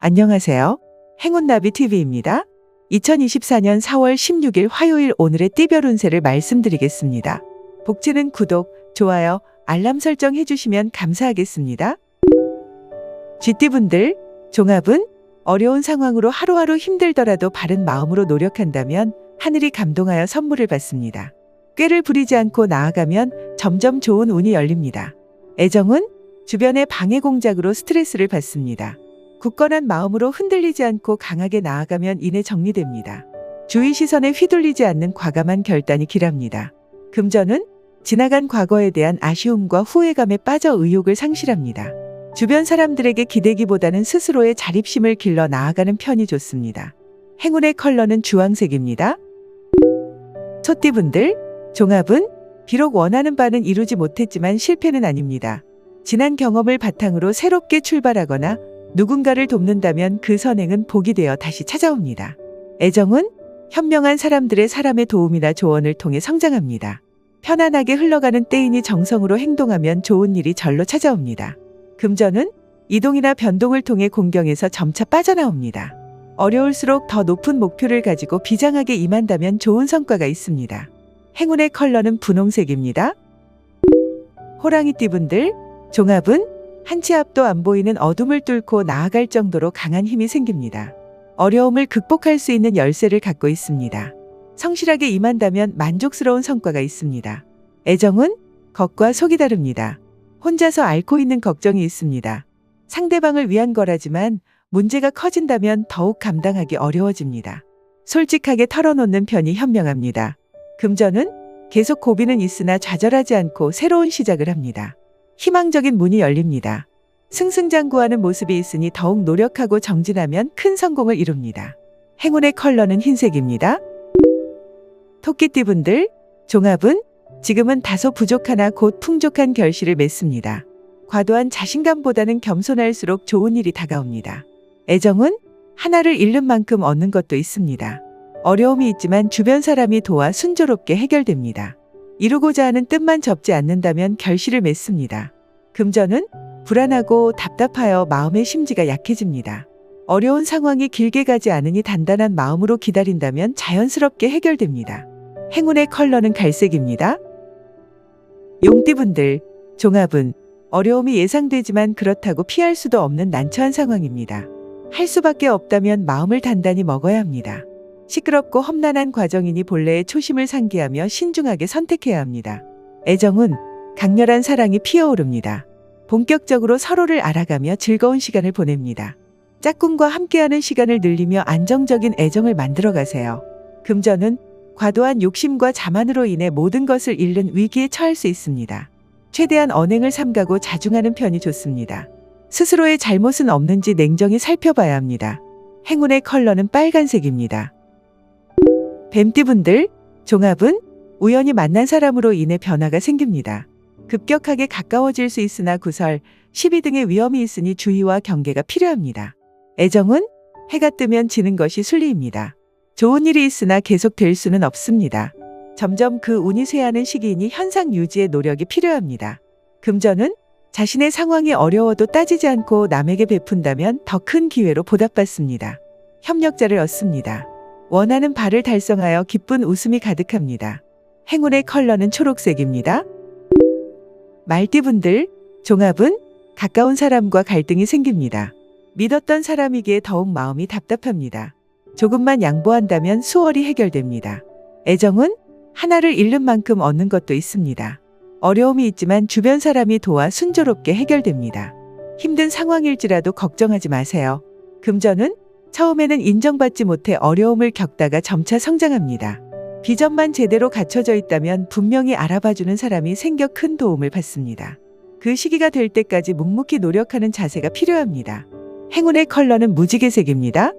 안녕하세요. 행운나비 TV입니다. 2024년 4월 16일 화요일 오늘의 띠별 운세를 말씀드리겠습니다. 복지는 구독, 좋아요, 알람 설정 해주시면 감사하겠습니다. 쥐띠분들, 종합은 어려운 상황으로 하루하루 힘들더라도 바른 마음으로 노력한다면 하늘이 감동하여 선물을 받습니다. 꾀를 부리지 않고 나아가면 점점 좋은 운이 열립니다. 애정은 주변의 방해 공작으로 스트레스를 받습니다. 굳건한 마음으로 흔들리지 않고 강하게 나아가면 이내 정리됩니다. 주위 시선에 휘둘리지 않는 과감한 결단이 길합니다. 금전은 지나간 과거에 대한 아쉬움과 후회감에 빠져 의욕을 상실합니다. 주변 사람들에게 기대기보다는 스스로의 자립심을 길러 나아가는 편이 좋습니다. 행운의 컬러는 주황색입니다. 소띠분들, 종합은 비록 원하는 바는 이루지 못했지만 실패는 아닙니다. 지난 경험을 바탕으로 새롭게 출발하거나 누군가를 돕는다면 그 선행은 복이 되어 다시 찾아옵니다. 애정은 현명한 사람들의 사람의 도움이나 조언을 통해 성장합니다. 편안하게 흘러가는 때이니 정성으로 행동하면 좋은 일이 절로 찾아옵니다. 금전은 이동이나 변동을 통해 공경에서 점차 빠져나옵니다. 어려울수록 더 높은 목표를 가지고 비장하게 임한다면 좋은 성과가 있습니다. 행운의 컬러는 분홍색입니다. 호랑이띠분들, 종합은 한 치 앞도 안 보이는 어둠을 뚫고 나아갈 정도로 강한 힘이 생깁니다. 어려움을 극복할 수 있는 열쇠를 갖고 있습니다. 성실하게 임한다면 만족스러운 성과가 있습니다. 애정은 겉과 속이 다릅니다. 혼자서 앓고 있는 걱정이 있습니다. 상대방을 위한 거라지만 문제가 커진다면 더욱 감당하기 어려워집니다. 솔직하게 털어놓는 편이 현명합니다. 금전은 계속 고비는 있으나 좌절하지 않고 새로운 시작을 합니다. 희망적인 문이 열립니다. 승승장구하는 모습이 있으니 더욱 노력하고 정진하면 큰 성공을 이룹니다. 행운의 컬러는 흰색입니다. 토끼띠분들, 종합은 지금은 다소 부족하나 곧 풍족한 결실을 맺습니다. 과도한 자신감보다는 겸손할수록 좋은 일이 다가옵니다. 애정은 하나를 잃는 만큼 얻는 것도 있습니다. 어려움이 있지만 주변 사람이 도와 순조롭게 해결됩니다. 이루고자 하는 뜻만 접지 않는다면 결실을 맺습니다. 금전은 불안하고 답답하여 마음의 심지가 약해집니다. 어려운 상황이 길게 가지 않으니 단단한 마음으로 기다린다면 자연스럽게 해결됩니다. 행운의 컬러는 갈색입니다. 용띠분들, 종합은 어려움이 예상되지만 그렇다고 피할 수도 없는 난처한 상황입니다. 할 수밖에 없다면 마음을 단단히 먹어야 합니다. 시끄럽고 험난한 과정이니 본래의 초심을 상기하며 신중하게 선택해야 합니다. 애정은 강렬한 사랑이 피어오릅니다. 본격적으로 서로를 알아가며 즐거운 시간을 보냅니다. 짝꿍과 함께하는 시간을 늘리며 안정적인 애정을 만들어 가세요. 금전은 과도한 욕심과 자만으로 인해 모든 것을 잃는 위기에 처할 수 있습니다. 최대한 언행을 삼가고 자중하는 편이 좋습니다. 스스로의 잘못은 없는지 냉정히 살펴봐야 합니다. 행운의 컬러는 빨간색입니다. 뱀띠분들, 종합은 우연히 만난 사람으로 인해 변화가 생깁니다. 급격하게 가까워질 수 있으나 구설, 시비 등의 위험이 있으니 주의와 경계가 필요합니다. 애정은 해가 뜨면 지는 것이 순리입니다. 좋은 일이 있으나 계속 될 수는 없습니다. 점점 그 운이 쇠하는 시기이니 현상 유지의 노력이 필요합니다. 금전은 자신의 상황이 어려워도 따지지 않고 남에게 베푼다면 더 큰 기회로 보답받습니다. 협력자를 얻습니다. 원하는 바를 달성하여 기쁜 웃음이 가득합니다. 행운의 컬러는 초록색입니다. 말띠분들, 종합은 가까운 사람과 갈등이 생깁니다. 믿었던 사람이기에 더욱 마음이 답답합니다. 조금만 양보한다면 수월히 해결됩니다. 애정은 하나를 잃는 만큼 얻는 것도 있습니다. 어려움이 있지만 주변 사람이 도와 순조롭게 해결됩니다. 힘든 상황일지라도 걱정하지 마세요. 금전은 처음에는 인정받지 못해 어려움을 겪다가 점차 성장합니다. 비전만 제대로 갖춰져 있다면 분명히 알아봐주는 사람이 생겨 큰 도움을 받습니다. 그 시기가 될 때까지 묵묵히 노력하는 자세가 필요합니다. 행운의 컬러는 무지개색입니다.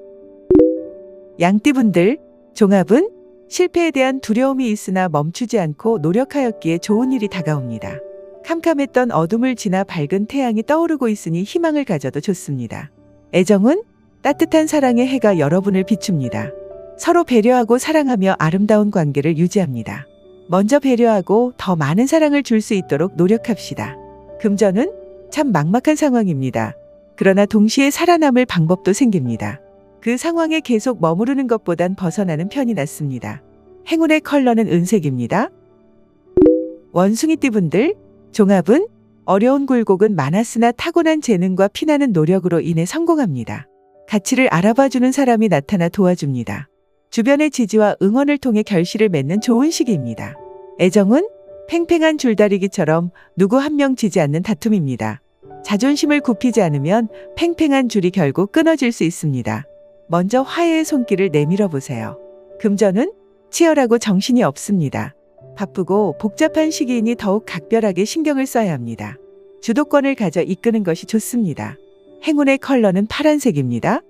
양띠분들, 종합은 실패에 대한 두려움이 있으나 멈추지 않고 노력하였기에 좋은 일이 다가옵니다. 캄캄했던 어둠을 지나 밝은 태양이 떠오르고 있으니 희망을 가져도 좋습니다. 애정은 따뜻한 사랑의 해가 여러분을 비춥니다. 서로 배려하고 사랑하며 아름다운 관계를 유지합니다. 먼저 배려하고 더 많은 사랑을 줄 수 있도록 노력합시다. 금전은 참 막막한 상황입니다. 그러나 동시에 살아남을 방법도 생깁니다. 그 상황에 계속 머무르는 것보단 벗어나는 편이 낫습니다. 행운의 컬러는 은색입니다. 원숭이띠분들, 종합은 어려운 굴곡은 많았으나 타고난 재능과 피나는 노력으로 인해 성공합니다. 가치를 알아봐주는 사람이 나타나 도와줍니다. 주변의 지지와 응원을 통해 결실을 맺는 좋은 시기입니다. 애정은 팽팽한 줄다리기처럼 누구 한 명 지지 않는 다툼입니다. 자존심을 굽히지 않으면 팽팽한 줄이 결국 끊어질 수 있습니다. 먼저 화해의 손길을 내밀어 보세요. 금전은 치열하고 정신이 없습니다. 바쁘고 복잡한 시기이니 더욱 각별하게 신경을 써야 합니다. 주도권을 가져 이끄는 것이 좋습니다. 행운의 컬러는 파란색입니다.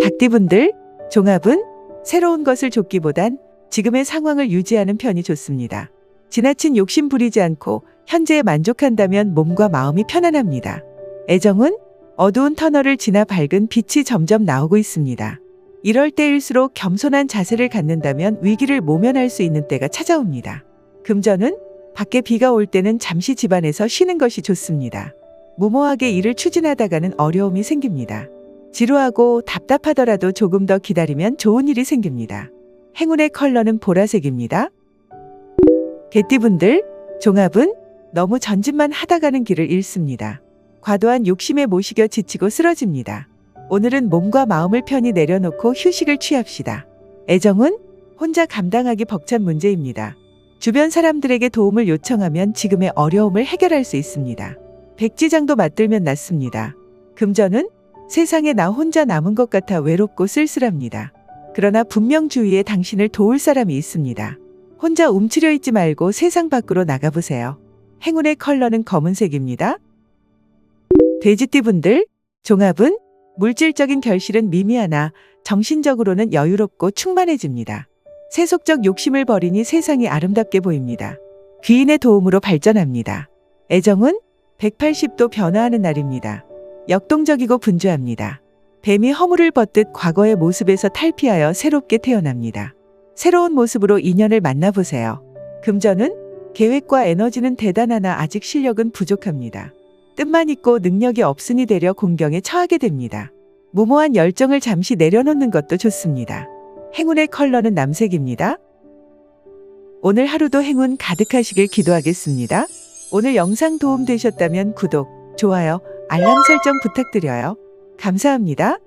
닭띠분들, 종합은 새로운 것을 줬기보단 지금의 상황을 유지하는 편이 좋습니다. 지나친 욕심 부리지 않고 현재에 만족한다면 몸과 마음이 편안합니다. 애정은 어두운 터널을 지나 밝은 빛이 점점 나오고 있습니다. 이럴 때일수록 겸손한 자세를 갖는다면 위기를 모면할 수 있는 때가 찾아옵니다. 금전은 밖에 비가 올 때는 잠시 집안에서 쉬는 것이 좋습니다. 무모하게 일을 추진하다가는 어려움이 생깁니다. 지루하고 답답하더라도 조금 더 기다리면 좋은 일이 생깁니다. 행운의 컬러는 보라색입니다. 개띠분들, 종합은 너무 전진만 하다가는 길을 잃습니다. 과도한 욕심에 모시겨 지치고 쓰러집니다. 오늘은 몸과 마음을 편히 내려놓고 휴식을 취합시다. 애정은 혼자 감당하기 벅찬 문제입니다. 주변 사람들에게 도움을 요청하면 지금의 어려움을 해결할 수 있습니다. 백지장도 맞들면 낫습니다. 금전은 세상에 나 혼자 남은 것 같아 외롭고 쓸쓸합니다. 그러나 분명 주위에 당신을 도울 사람이 있습니다. 혼자 움츠려 있지 말고 세상 밖으로 나가보세요. 행운의 컬러는 검은색입니다. 돼지띠분들, 종합은 물질적인 결실은 미미하나 정신적으로는 여유롭고 충만해집니다. 세속적 욕심을 버리니 세상이 아름답게 보입니다. 귀인의 도움으로 발전합니다. 애정은 180도 변화하는 날입니다. 역동적이고 분주합니다. 뱀이 허물을 벗듯 과거의 모습에서 탈피하여 새롭게 태어납니다. 새로운 모습으로 인연을 만나보세요. 금전은 계획과 에너지는 대단하나 아직 실력은 부족합니다. 뜻만 있고 능력이 없으니 되려 공경에 처하게 됩니다. 무모한 열정을 잠시 내려놓는 것도 좋습니다. 행운의 컬러는 남색입니다. 오늘 하루도 행운 가득하시길 기도하겠습니다. 오늘 영상 도움 되셨다면 구독, 좋아요, 알람 설정 부탁드려요. 감사합니다.